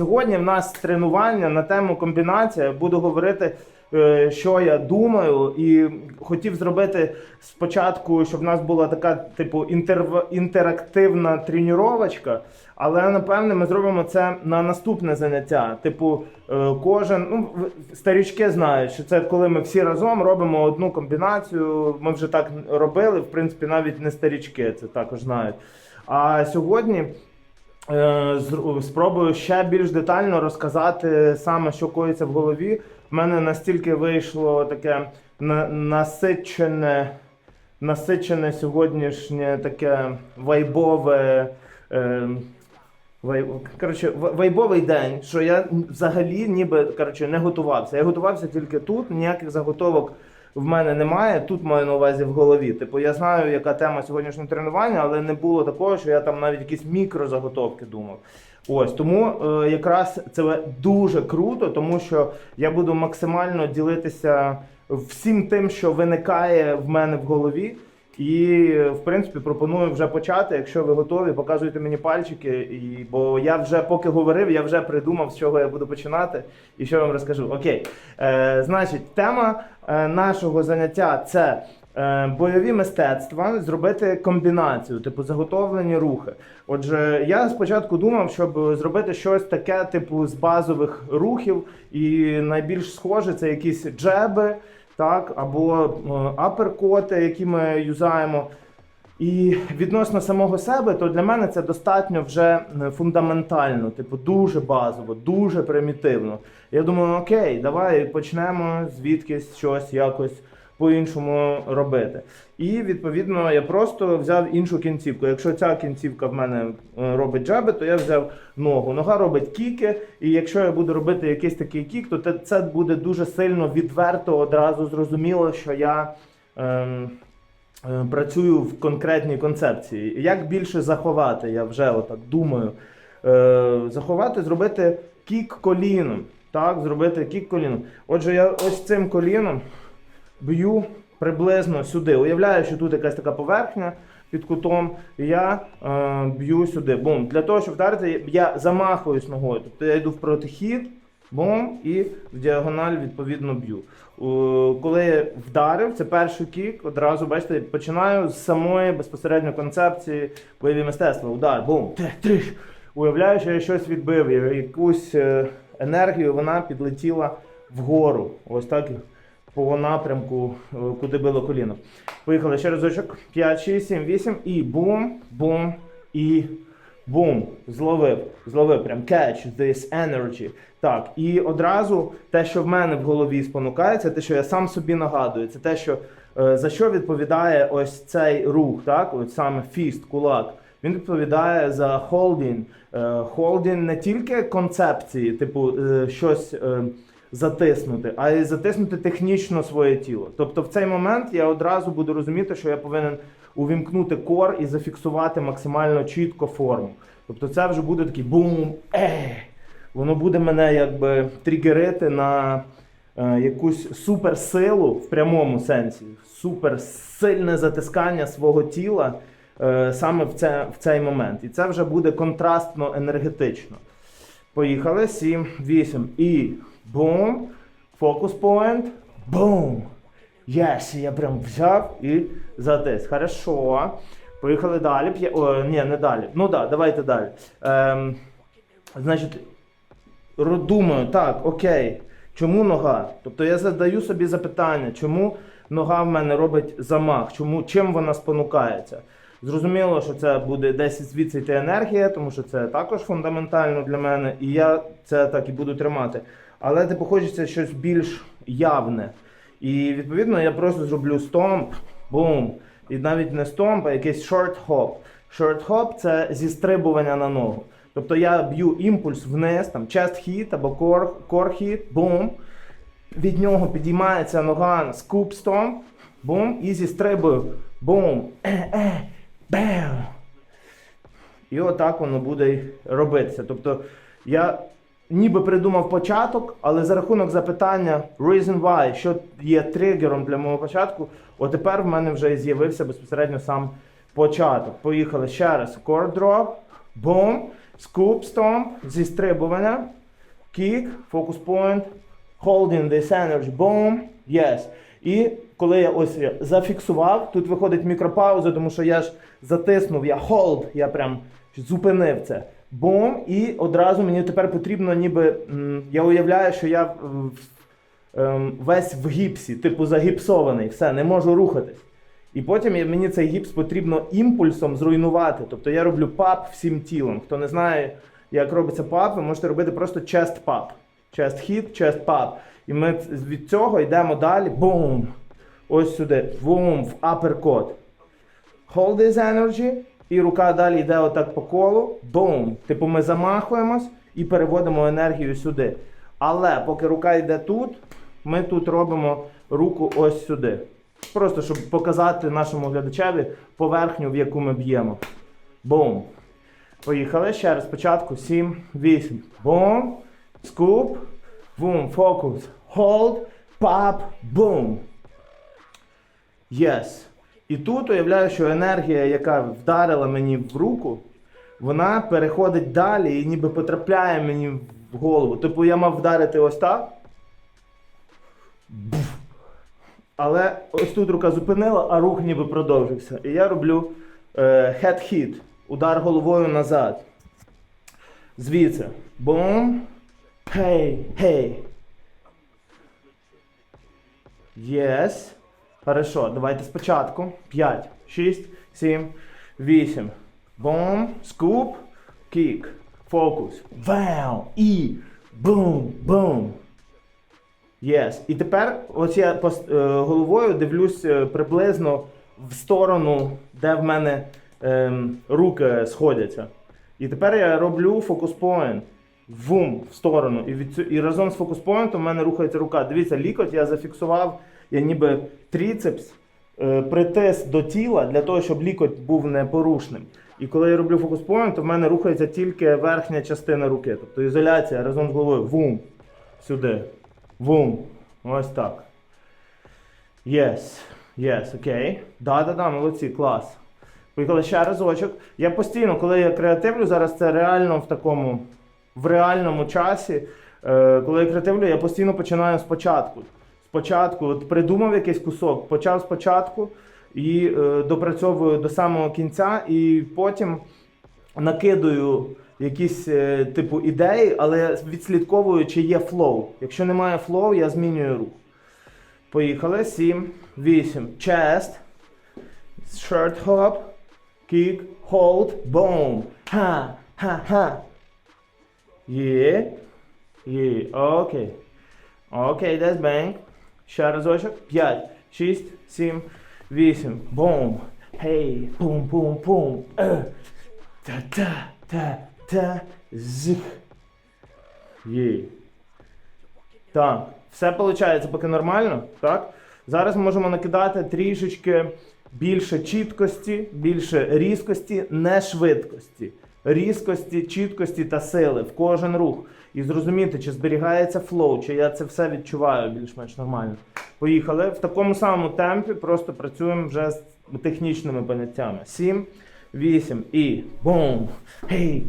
сьогодні в нас тренування на тему комбінація. Буду говорити, е, що я думаю, і хотів зробити спочатку, щоб в нас була така, типу, інтерв... інтерактивна тренувачка. Але напевне ми зробимо це на наступне заняття. Типу, е, кожен ну старічки знають, що це коли ми всі разом робимо одну комбінацію. Ми вже так робили. В принципі, навіть не старічки це також знають. А сьогодні спробую ще більш детально розказати саме, що коїться в голові. В мене настільки вийшло таке насичене, насичене сьогоднішнє таке вайбове. Е, Коротше, вайбовий день, що я взагалі ніби коротше, не готувався. Я готувався тільки тут, ніяких заготовок в мене немає. Тут маю на увазі в голові. Типу, я знаю, яка тема сьогоднішнього тренування, але не було такого, що я там навіть якісь мікрозаготовки думав. Ось тому е, якраз це дуже круто, тому що я буду максимально ділитися всім тим, що виникає в мене в голові. І в принципі пропоную вже почати. Якщо ви готові, показуйте мені пальчики. І бо я вже поки говорив, я вже придумав, з чого я буду починати і що вам розкажу. Окей, е, значить, тема е, нашого заняття це. е, Бойові мистецтва зробити комбінацію, типу заготовлені рухи. Отже, я спочатку думав, щоб зробити щось таке, типу, з базових рухів, і найбільш схоже це якісь джеби, так, або е, аперкоти, які ми юзаємо. І відносно самого себе, то для мене це достатньо вже е, фундаментально, типу, дуже базово, дуже примітивно. Я думаю, окей, давай почнемо звідкись щось якось по-іншому робити. І відповідно я просто взяв іншу кінцівку. Якщо ця кінцівка в мене е, робить джаби, то я взяв ногу. Нога робить кіки, і якщо я буду робити якийсь такий кік, то це буде дуже сильно відверто одразу зрозуміло, що я. Ем, е, Працюю в конкретній концепції. Як більше заховати, я вже отак думаю. Е, заховати, зробити кік коліном. Так, зробити кік коліном. Отже, я ось цим коліном б'ю приблизно сюди. Уявляю, що тут якась така поверхня під кутом, і я е, б'ю сюди. Бум. Для того, щоб вдарити, я замахуюсь ногою. Тобто я йду в протихід, бум, і в діагональ відповідно б'ю. О, Коли я вдарив, це перший кік, одразу бачите, починаю з самої безпосередньо концепції бойові мистецтва. Удар, бум, те, триш. Уявляю, що я щось відбив, якусь е, енергію вона підлетіла вгору. Ось так по напрямку, е, куди било коліно. Поїхали ще разочок. 5, 6, 7, 8 і бум, бум, і бум. Зловив. Зловив. Прям catch this energy. Так, і одразу те, що в мене в голові спонукається, те, що я сам собі нагадую, це те, що е, за що відповідає ось цей рух, так? Ось саме фіст, кулак. Він відповідає за холдінг. Холдінг не тільки концепції, типу е, щось е, затиснути, а й затиснути технічно своє тіло. Тобто в цей момент я одразу буду розуміти, що я повинен увімкнути кор і зафіксувати максимально чітко форму. Тобто це вже буде такий бум, е. Воно буде мене якби тригерити на е, якусь суперсилу в прямому сенсі, суперсильне затискання свого тіла е, саме в, це, в цей момент. І це вже буде контрастно енергетично. Поїхали. 7, 8 і бум. Фокус поінт. Бум. Єс, я прям взяв і затис. Хорошо. Поїхали далі. О, ні, не далі. Ну так, да, давайте далі. Ем, значить, думаю, так, окей, чому нога? Тобто я задаю собі запитання, чому нога в мене робить замах, чому, чим вона спонукається? Зрозуміло, що це буде десь звідси йти енергія, тому що це також фундаментально для мене, і я це так і буду тримати. Але типу хочеться щось більш явне. І відповідно я просто зроблю стомп, бум. І навіть не стомп, а якийсь. Short hop це зістрибування на ногу. Тобто я б'ю імпульс вниз, там chest hit або core, core hit, бум. Від нього підіймається нога скуп стомп, бум, і зістрибую, бум, е-е, бем. І отак воно буде робитися. Тобто я ніби придумав початок, але за рахунок запитання reason why, що є тригером для мого початку, от тепер в мене вже з'явився безпосередньо сам початок. Поїхали ще раз. Core drop, boom. Scoop stomp, зістрибування. Kick, focus point, holding this energy, boom, yes. І коли я ось зафіксував, тут виходить мікропауза, тому що я ж затиснув, я hold, я прям зупинив це. Бом, і одразу мені тепер потрібно, ніби я уявляю, що я ем, весь в гіпсі, типу загіпсований, все, не можу рухатись. І потім мені цей гіпс потрібно імпульсом зруйнувати. Тобто я роблю пап всім тілом. Хто не знає, як робиться пап, ви можете робити просто chest пап. Chest hit, chest pop. І ми від цього йдемо далі. Бум! Ось сюди. Бум! В uppercut. Hold this energy. І рука далі йде отак по колу. Бум! Типу ми замахуємось і переводимо енергію сюди. Але поки рука йде тут, ми тут робимо руку ось сюди. Просто щоб показати нашому глядачеві поверхню, в яку ми б'ємо. Бум. Поїхали ще раз спочатку. 7, 8. Бум. Скуп. Бум. Фокус. Hold. Пап. Бум. Yes. І тут уявляю, що енергія, яка вдарила мені в руку, вона переходить далі і ніби потрапляє мені в голову. Типу я мав вдарити ось так. Бф. Але ось тут рука зупинила, а рух ніби продовжився. І я роблю е, head hit, удар головою назад. Звідси. Бум. Хей, хей. Єс. Хорошо, давайте спочатку. 5, 6, 7, 8. Бум. Скуп. Кік. Фокус. Вау. І. Бум. Бум. Єс. І тепер ось я пос- е, головою дивлюсь е, приблизно в сторону, де в мене ем, руки сходяться. І тепер я роблю фокус point. Вум в сторону. І, від і разом з фокус поінтом в мене рухається рука. Дивіться, лікоть я зафіксував, ніби тріцепс е, притис до тіла для того, щоб лікоть був непорушним. І коли я роблю фокус point, то в мене рухається тільки верхня частина руки. Тобто ізоляція разом з головою. Вум. Сюди. Вум. Ось так. Єс. Єс, окей. Да-да-да, молодці, клас. Поїхали ще разочок. Я постійно, коли я креативлю, зараз це реально в такому, в реальному часі. Е, коли я креативлю, я постійно починаю спочатку. Спочатку, от придумав якийсь кусок, почав спочатку і е, допрацьовую до самого кінця, і потім накидаю якісь е, типу ідеї, але відслідковую, чи є флоу. Якщо немає флоу, я змінюю рух. Поїхали. 7, 8. Chest. Shirt hop. Kick. Hold. Boom. Ха. Ха. Ха. Є. Є. Окей. Окей, десь бенг. Ще разочок. 5, 6, 7, 8. Бум. Гей. Пум, пум, пум. Е. Та-та-та-та. Зих. Є. Так, все виходить поки нормально, так? Зараз ми можемо накидати трішечки більше чіткості, більше різкості, не швидкості. Різкості, чіткості та сили в кожен рух. І зрозуміти, чи зберігається флоу, чи я це все відчуваю більш-менш нормально. Поїхали. В такому самому темпі просто працюємо вже з технічними поняттями. 7, 8 і бум. Гей.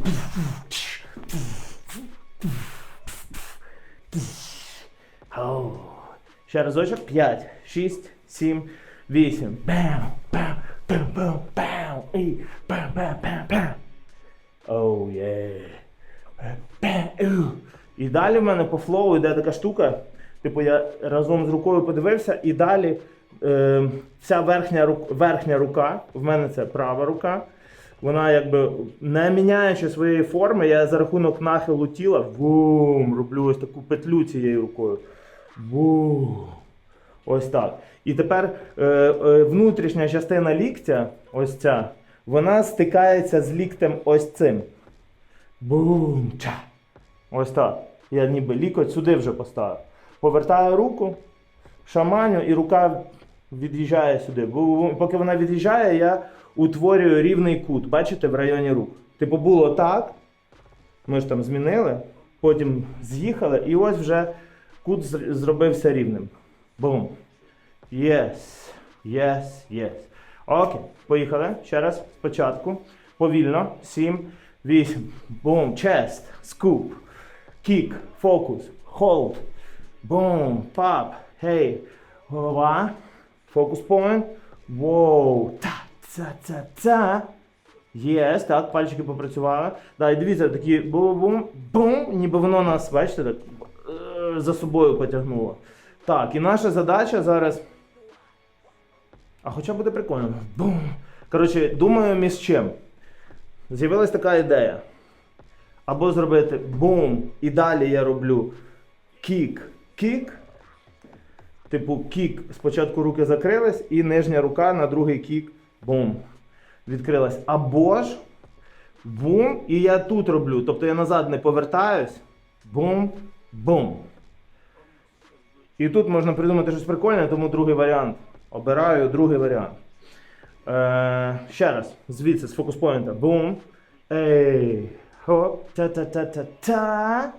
Ще разочок. 5, 6, 7, 8. Бам, бам, бам, бам, бам. І бам, Оу. Бам, у. І далі в мене по флоу йде така штука. Типу я разом з рукою подивився, і далі е, вся верхня, рук, верхня рука, в мене це права рука. Вона якби не міняючи своєї форми, я за рахунок нахилу тіла бум, роблю ось таку петлю цією рукою. Бум. Ось так. І тепер е, е, внутрішня частина ліктя, ось ця, вона стикається з ліктем ось цим. Бум. Ча. Ось так. Я ніби лікоть сюди вже поставив. Повертаю руку, шаманю, і рука від'їжджає сюди. Поки вона від'їжджає, я утворюю рівний кут. Бачите, в районі рук. Типу було так. Ми ж там змінили, потім з'їхали, і ось вже кут зробився рівним. Бум. Єс. Єс, єс. Окей, поїхали. Ще раз спочатку. Повільно. 7, 8. Бум. Chest. Scoop. Kick. Focus. Hold. Бум. Pop. Hey. Голова. Фокус point. Воу. Та. Ца. Ца. Ца. Єс, так, пальчики попрацювали. Да, і дивіться, такі бум-бум, бум, ніби воно нас, бачите, так е, за собою потягнуло. Так, і наша задача зараз. А хоча буде прикольно. Бум. Коротше, думаю, між чим. З'явилась така ідея. Або зробити бум, і далі я роблю кік, кік. Типу, кік. Спочатку руки закрились, і нижня рука на другий кік. Бум. Відкрилась. Або ж бум, і я тут роблю. Тобто я назад не повертаюсь. Бум, бум. І тут можна придумати щось прикольне, тому другий варіант. Обираю другий варіант. Е, ще раз, звідси, з фокус-поінта. Бум. Ей. Хоп. Та-та-та-та-та.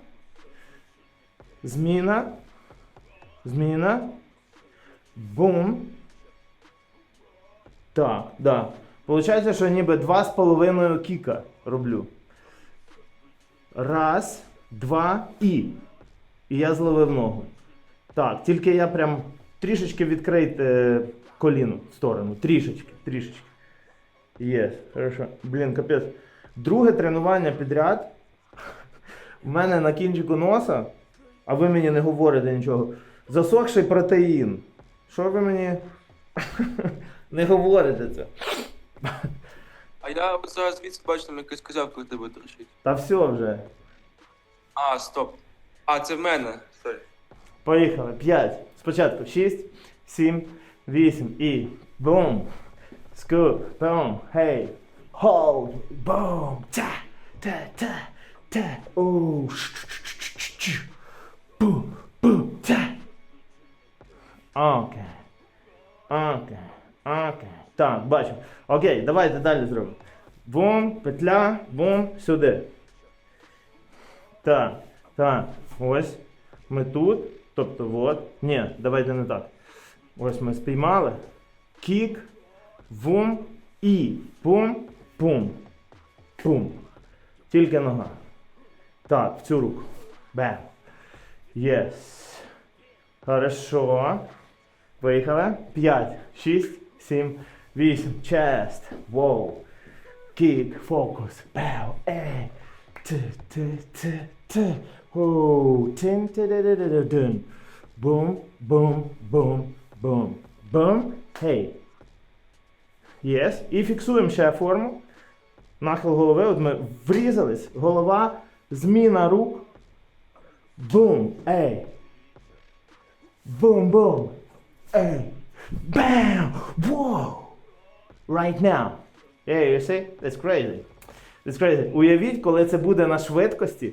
Зміна. Зміна. Бум. Так, да. Получається, що ніби два з половиною кіка роблю. Раз, два і. І я зловив ногу. Так, тільки я прям трішечки відкрийте коліно в сторону. Трішечки, трішечки. Є, хорошо. Блін, капець. Друге тренування підряд. У мене на кінчику носа, а ви мені не говорите нічого. Засохший протеїн. Що ви мені не говорите це? А я от зараз звідси бачу, там якась козявка у тебе торчить. Та все вже. А, стоп. А, це в мене. Сорі. Поїхали. 5. Спочатку 6, 7, 8 і бум. Скуп, бум, гей. Hold, бум, та, та, та, та. Оу. Бум, бум, та. Окей. Окей. Окей. Так, бачу. Окей, давайте далі зробимо. Бум, петля, бум, сюди. Так, так, ось. Ми тут. Тобто, от. Ні, давайте не так. Ось ми спіймали. Кік, вум і пум, пум. Пум. Тільки нога. Так, в цю руку. Бем. Єс. Хорошо. Виїхали. 5, 6, 7, 8. Чест. Воу. Кік, фокус. Бев. Ей. Т, т, т, т. Тин, ти, ди, ди, ди, ди, дин. Бум, бум, бум, бум. Бум. Гей. Єс. І фіксуємо ще форму. Нахил голови. От ми врізались. Голова. Зміна рук. Бум. Ей. Boom, boom. Hey. Bam. Whoa. Right now. Yeah, you see? That's crazy. That's crazy. Уявіть, коли це буде на швидкості,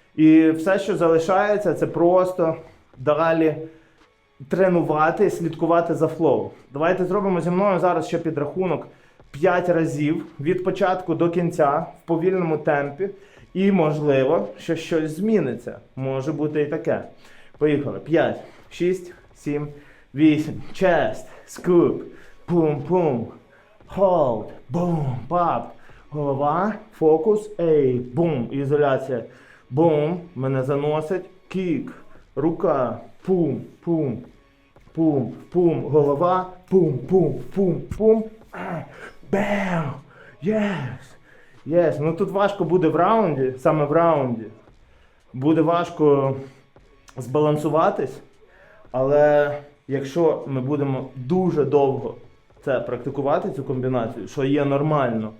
І все, що залишається, це просто далі тренувати, слідкувати за флоу. Давайте зробимо зі мною зараз ще підрахунок 5 разів від початку до кінця в повільному темпі. І можливо, що щось зміниться. Може бути і таке. Поїхали. 5, 6, 7, 8. Chest, scoop, пум-пум. Hold, бум, пап. Голова, фокус, ей, бум, ізоляція. Бум, мене заносить. Кік, рука, пум, пум, пум, пум, голова, пум, пум, пум, пум. Бем! Єс! Єс! Ну тут важко буде в раунді, саме в раунді. Буде важко збалансуватись, але якщо ми будемо дуже довго це практикувати, цю комбінацію, що є нормально,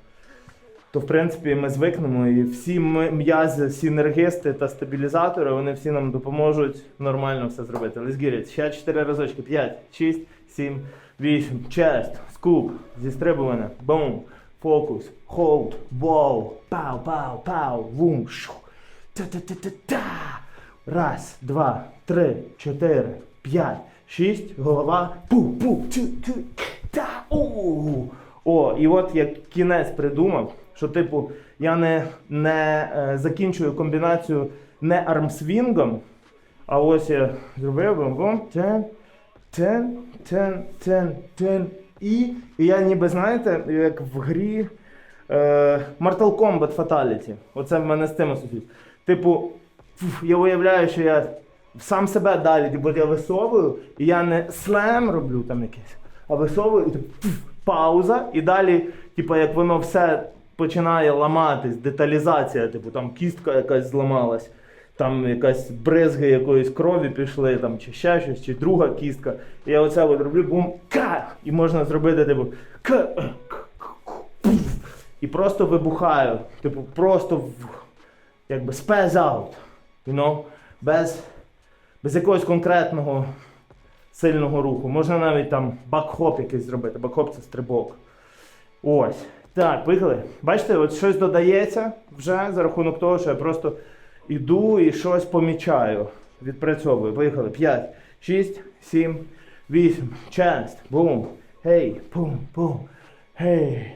то в принципі ми звикнемо і всі м'язи, синергисти та стабілізатори, вони всі нам допоможуть нормально все зробити. Get. Ще 4 разочки. 5, 6, 7, 8. Чест, скуп, зістрибування, бум, фокус, холд, воу, пау, пау, пау, вум, шу. Та-та-та-та-та. Раз, два, три, чотири, п'ять, шість, голова. Пу-пу, тю-тю, та у О, і от я кінець придумав, що типу я не, не е, закінчую комбінацію не армсвінгом, а ось я зробив тен, тен, тен, тен, тен, і, і я ніби, знаєте, як в грі е, Mortal Kombat Fatality. Оце в мене з цим асоціюється. Типу, я уявляю, що я сам себе далі, типу, я висовую, і я не слем роблю там якийсь, а висовую, і так, пауза, і далі, типу, як воно все починає ламатись, деталізація, типу, там кістка якась зламалась. Там якась бризги якоїсь крові пішли, там, чи ще щось, чи друга кістка. І я оце от роблю бум, ка! І можна зробити, типу, к, к, к, пуф. і просто вибухаю. Типу, просто якби spaz out. You know? Без, без якогось конкретного сильного руху. Можна навіть там бакхоп якийсь зробити. Бакхоп це стрибок. Ось. Так, поїхали. Бачите, от щось додається вже за рахунок того, що я просто іду і щось помічаю. Відпрацьовую. Поїхали. 5, 6, 7, 8. Чест. Бум. Гей. Пум, пум. Гей.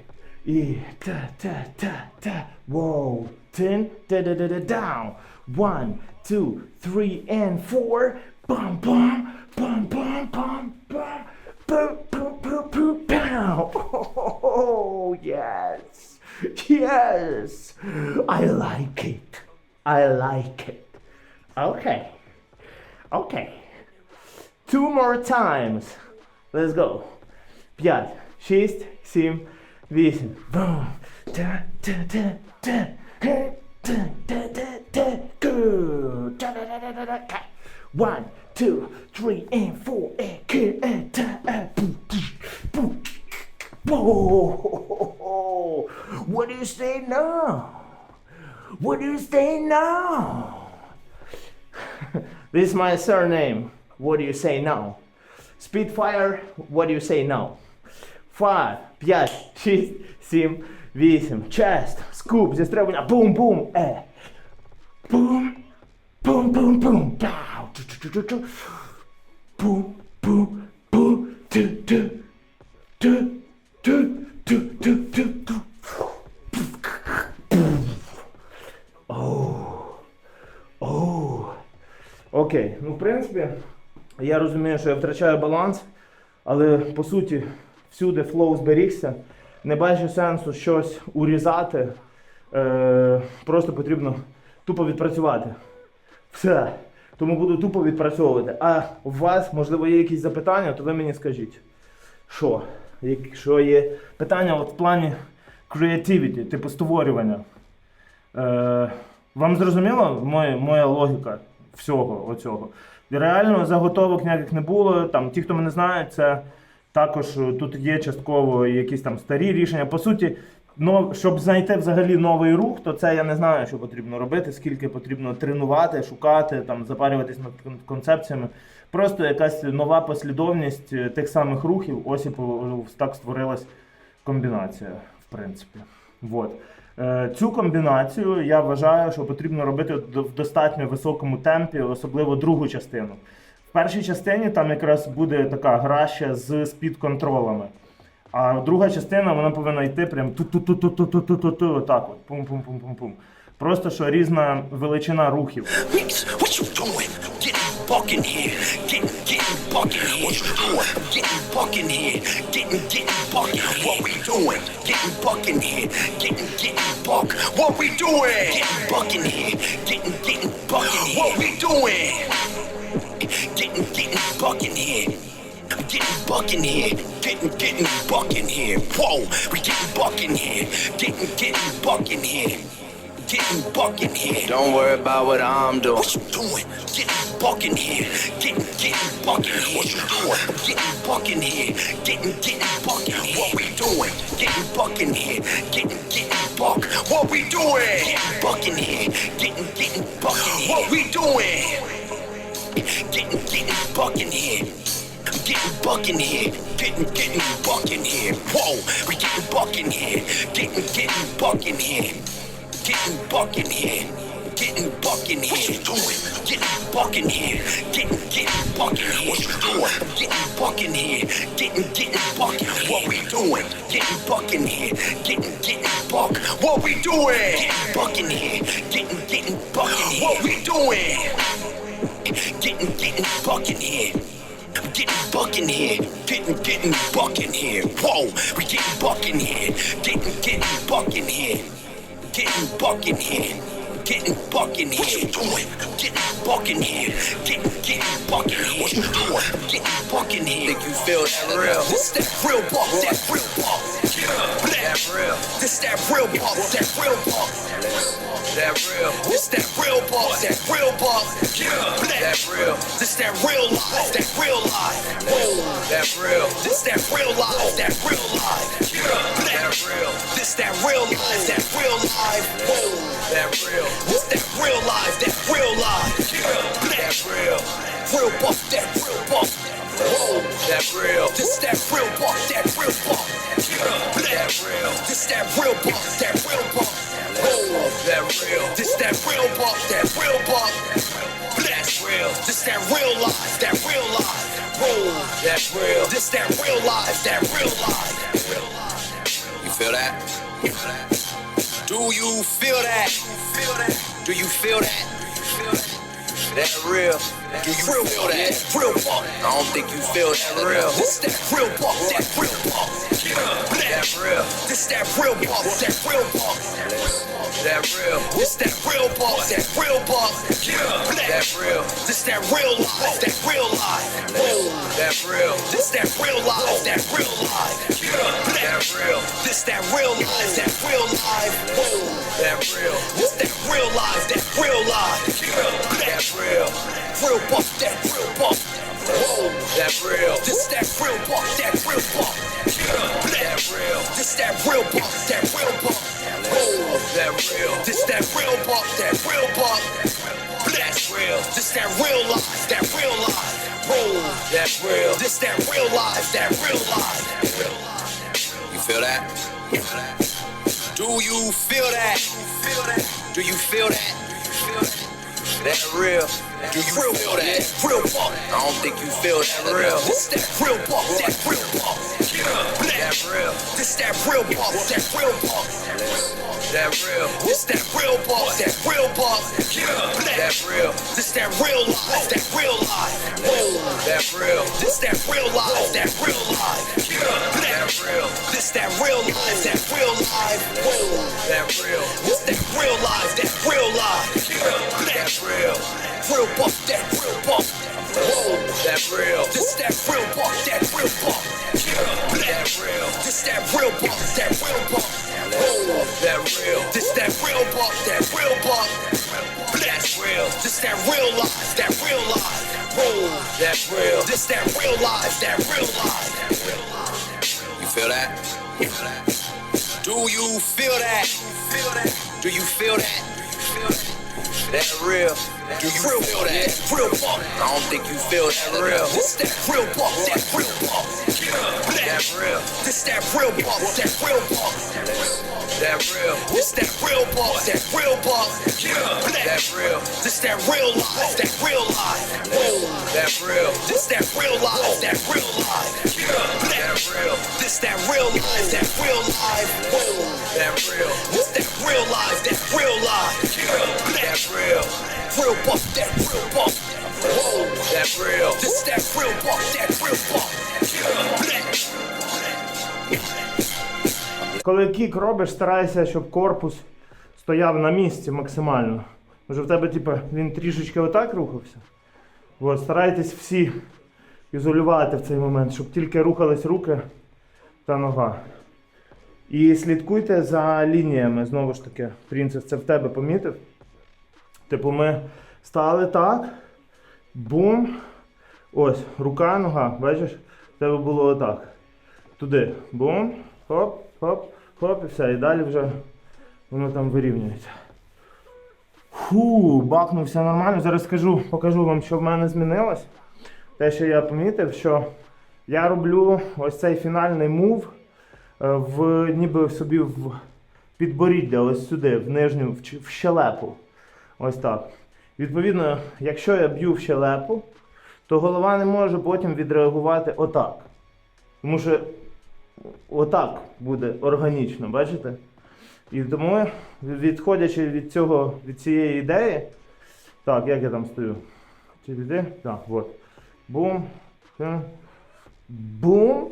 І та-та-та-та. Воу. Ten. Та-да-да-да. Down. One, two, three, and four. Bum, bum. Bum, bum, bum, bum. Boom, boom, boom, boom, pow. Oh, yes. Yes. I like it. I like it. Okay. Okay. Two more times. Let's go. П'ять, шість, сім, вісім. Бум. Та, та, та, та. Ге, та, та, та, та. Гу. Та, та, та, та, та, та. Ка. One, two, three, and four, and ки, and ta, and boom, boom, boom. Whoa. What do you say now? What do you say now? this is my surname. What do you say now? Spitfire, what do you say now? Five, п'ять, шість, сім, вісім. Chest, скуп, зістребування, бум-бум, е. Бум, бум-бум-бум, пау, Ту, ту, ту, ту, ту. Оу. Окей, ну в принципі, я розумію, що я втрачаю баланс, але по суті, всюди флоу зберігся. Не бачу сенсу щось урізати. Е, просто потрібно тупо відпрацювати. Все. Тому буду тупо відпрацьовувати. А у вас, можливо, є якісь запитання, то ви мені скажіть. Що? Якщо є питання от в плані creativity, типу створювання. Е, вам зрозуміла моя, моя логіка всього оцього? Реально заготовок ніяких не було. Там, ті, хто мене знає, це також тут є частково якісь там старі рішення. По суті, нов, щоб знайти взагалі новий рух, то це я не знаю, що потрібно робити, скільки потрібно тренувати, шукати, там, запарюватись над концепціями. Просто якась нова послідовність е, тих самих рухів. Ось і так створилась комбінація, в принципі. Вот. Е, Цю комбінацію я вважаю, що потрібно робити в достатньо високому темпі, особливо другу частину. В першій частині там якраз буде така гра ще з спід-контролами. А друга частина вона повинна йти прям ту-ту-ту-ту-ту-ту-ту-ту, отак от. Пум-пум-пум-пум-пум. Просто що різна величина рухів. Getting getting getting buck in here. What you doing? Getting buck in here, getting getting buck in here. What we doing? Getting buck in here, getting getting buck. What we doing? Getting buck in here, getting getting buck in here. What we doing? Getting getting buck in here. Getting buck in here, getting getting buck in here. Whoa, we getting buck in here, getting getting buck in here. Getting buck in here. Don't worry about what I'm doing. What you doing? Getting buck in here. Getting, getting buck in here. What you doing? Getting buck in here. Getting, getting buck in here. What we doing? Getting buck in here. Getting, getting buck. What we doing? Getting buck in here. Getting buck in here, getting, getting buck in here. Whoa, we getting buck in here, getting, getting buck in here, getting buck in here. getting bucking here. Doing, getting bucking here. Getting, getting bucking here. What you doing? Getting bucking here. Getting, getting bucking. What we doing? Getting bucking here. Getting, getting buck. What we doing? Getting bucking here. Getting, getting bucking. What we doing? Getting, getting bucking here. Getting bucking here, getting, getting bucking here. Whoa, we getting bucking here, getting, getting bucking here, getting bucking here, getting bucking here. What you doing? Getting bucking here, getting, getting bucking here. What you doing? Getting bucking here. Think you feel that real? This that real buck, that real buck. That real. This that real buck, that real buck. That real. This that real buck, that real buck. That real. This that real life, that real life. Whoa. That real. This that real life, that real life. That real. This that real life, that real life. Whoa. That real. This that real life, that real life. That real. Real buck, that real buck. Whoa. That real. This that real buck, that real buck. That real. This that real buck, that real buck. Whoa. That real. This that real buck, that real buck. That's real. This that real life, that real life. Whoa. That real. This that real life, that real life. You feel that? Do you feel that? Do you feel that? That real. Do you Real feel that? real buck. I don't think you feel that real. This that real buck, that real buck. That real. This that real buck, that real buck. That real. This that real buck, that real buck. That real. This that real life, that real life. Whoa. That real. This that real life, that real life. That real. This that real life, that real life. Whoa. That real. This that real life, that real life. That real. Real buck, that real buck. Whoa. That real. This that real buck, that real buck. That real. This that real buck, that real buck. Whoa. That real. This that real buck, that real buck. That's real. This that real life, that real life. Whoa. That's real. This that real life, that real life. You feel that? Do you feel that? Do you feel that? That real. Do you Real feel that? real buck. I don't think you feel that real. This that real buck, that real buck. That real. This that real buck, that real buck. That real. This that real buck, that real buck. That real. This that real life, that real life. Whoa. That real. This that real life, that real life. That real. This that real life, that real life. Whoa. That real. This that real life, that real life. That real. Real buck, that real buck. Whoa. That real. This that real buck, that real buck. That real. This that real buck, that real buck. Whoa. That real. This that real buck, that real buck. That's real. This that real life, that real life. Whoa. That's real. This that real life, that real life. Real. Do you Real feel that? real buck. I don't think you feel that real. This that real buck, that real buck. That real. This that real buck, that real buck. That real. This that real buck, that real buck. That real. This that real life, that real life. Whoa. That real. This that real life, that real life. That real. This that real life, that real life. Whoa. That real. Real life, that real life. That real. Real buck, that real buck. Whoa. That real. This that real buck, that real buck. Коли кік робиш, старайся, щоб корпус стояв на місці максимально. Може в тебе, типу, він трішечки отак рухався. От, старайтесь всі ізолювати в цей момент, щоб тільки рухались руки та нога. І слідкуйте за лініями, знову ж таки, принцип, це в тебе помітив. Типу, ми стали так, бум. Ось, рука, нога, бачиш? В тебе було отак. Туди. Бум, хоп, хоп, хоп, і все. І далі вже воно там вирівнюється. Фу, бахнувся нормально. Зараз скажу, покажу вам, що в мене змінилось. Те, що я помітив, що я роблю ось цей фінальний мув в ніби собі в підборіддя, ось сюди, в нижню, в, щелепу. Ось так. Відповідно, якщо я б'ю в щелепу, то голова не може потім відреагувати отак. Тому що отак буде органічно, бачите? І тому, відходячи від цього, від цієї ідеї, так, як я там стою? Чи? Так, от. Бум. Бум.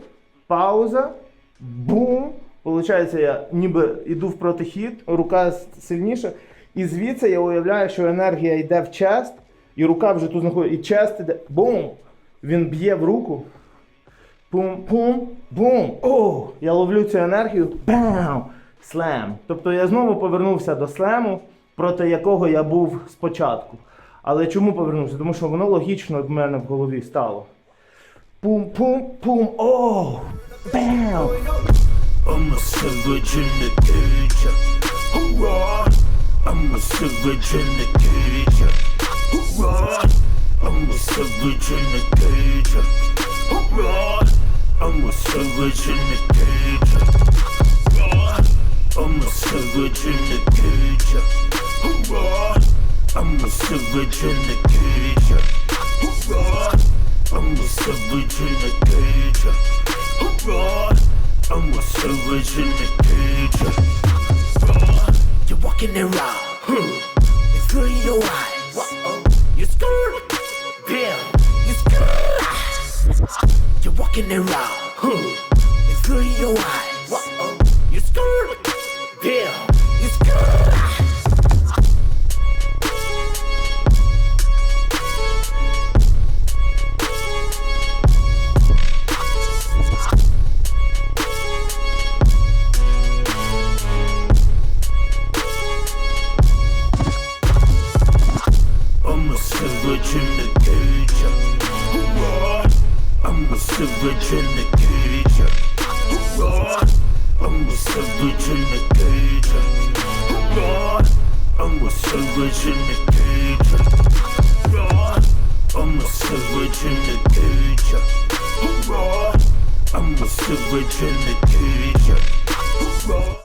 Пауза. Бум. Получається, я ніби йду в протихід, рука сильніша. І звідси я уявляю, що енергія йде в чест, і рука вже тут знаходиться, і чест іде. Бум! Він б'є в руку. Пум-пум, бум. О! Я ловлю цю енергію. Бам! Слем. Тобто я знову повернувся до слему, проти якого я був спочатку. Але чому повернувся? Тому що воно логічно в мене в голові стало. Пум-пум-пум. О! Bam! I'm a savage in the cage. Hoorah! I'm a savage in the cage. Hoorah! I'm a savage in the cage. Hoorah! I'm a savage in the cage. I'm a savage in the cage. Hoorah! I'm a savage in the cage. Hoorah! I'm a savage in the cage. Hurrah! I'm a savage in the cage. You're walking around. Hmm. It's really your eyes. Uh-oh. You scared? Yeah. You scared? You're walking around. Hmm. It's really your eyes.